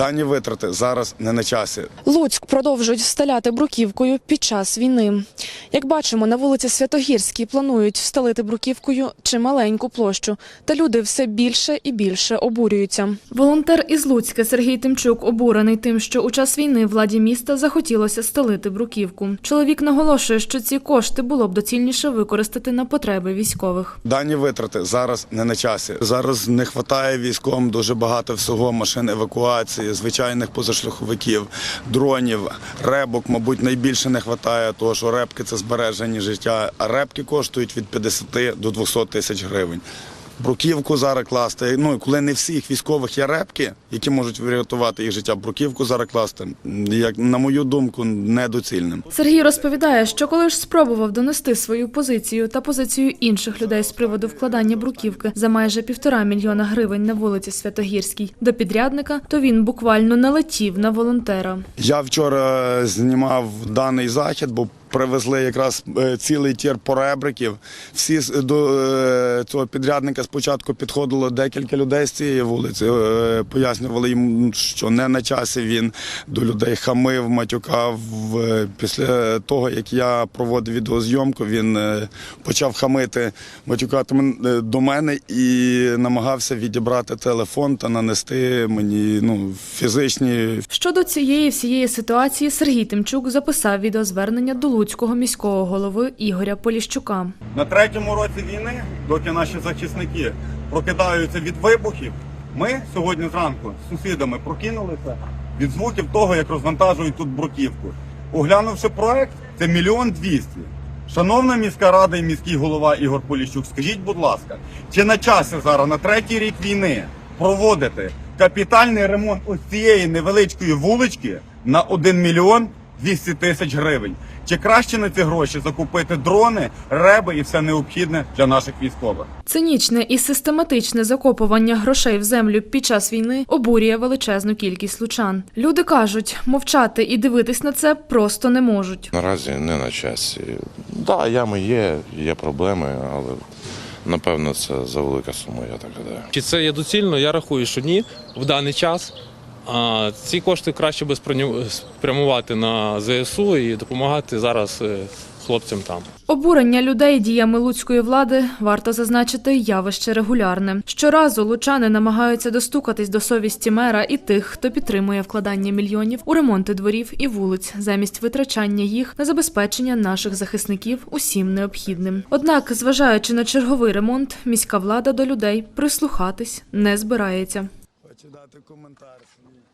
Дані витрати зараз не на часі. Луцьк продовжують встеляти бруківкою під час війни. Як бачимо, на вулиці Святогірській планують встелити бруківкою чималеньку площу, та люди все більше і більше обурюються. Волонтер із Луцька Сергій Тимчук обурений тим, що у час війни владі міста захотілося стелити бруківку. Чоловік наголошує, що ці кошти було б доцільніше використати на потреби військових. Дані витрати зараз не на часі. Зараз не вистачає військовим дуже багато всього машин евакуації, звичайних позашляховиків, дронів, ребок, мабуть, найбільше не вистачає, тому що репки це збережені життя, репки коштують від 50 до 200 тисяч гривень. Бруківку зараз класти. Ну коли не всіх військових є репки, які можуть врятувати їх життя, бруківку зараз класти, як на мою думку, недоцільним. Сергій розповідає, що коли ж спробував донести свою позицію та позицію інших людей з приводу вкладання бруківки за майже півтора мільйона гривень на вулиці Святогірській до підрядника, то він буквально налетів на волонтера. Я вчора знімав даний захід, бо привезли якраз е, цілий тір поребриків. Всі до е, цього підрядника спочатку підходило декілька людей з цієї вулиці. е, Пояснювали їм, що не на часі він до людей хамив, матюкав. Е, Після того, як я проводив відеозйомку, він е, почав хамити, матюкати е, до мене і намагався відібрати телефон та нанести мені ну, фізичні Щодо цієї всієї ситуації, Сергій Тимчук записав відеозвернення до Луцького міського голови Ігоря Поліщука. На третьому році війни, доки наші захисники прокидаються від вибухів, ми сьогодні зранку з сусідами прокинулися від звуків того, як розвантажують тут бруківку. Оглянувши проект, це мільйон двісті. Шановна міська рада і міський голова Ігор Поліщук, скажіть, будь ласка, чи на часі зараз на третій рік війни проводити капітальний ремонт ось цієї невеличкої вулички на 1 мільйон 200 тисяч гривень? Чи краще на ці гроші закупити дрони, реби і все необхідне для наших військових? Цинічне і систематичне закопування грошей в землю під час війни обурює величезну кількість лучан. Люди кажуть, мовчати і дивитись на це просто не можуть. Наразі не на часі. Да, ями є, є проблеми, але напевно це за велика сума, я так гадаю. Чи це є доцільно? Я рахую, що ні в даний час. А ці кошти краще би спряму- спрямувати на ЗСУ і допомагати зараз е, хлопцям там. Обурення людей діями луцької влади варто зазначити явище регулярне. Щоразу лучани намагаються достукатись до совісті мера і тих, хто підтримує вкладання мільйонів у ремонти дворів і вулиць, замість витрачання їх на забезпечення наших захисників усім необхідним. Однак, зважаючи на черговий ремонт, міська влада до людей прислухатись не збирається. Хочу дати коментар.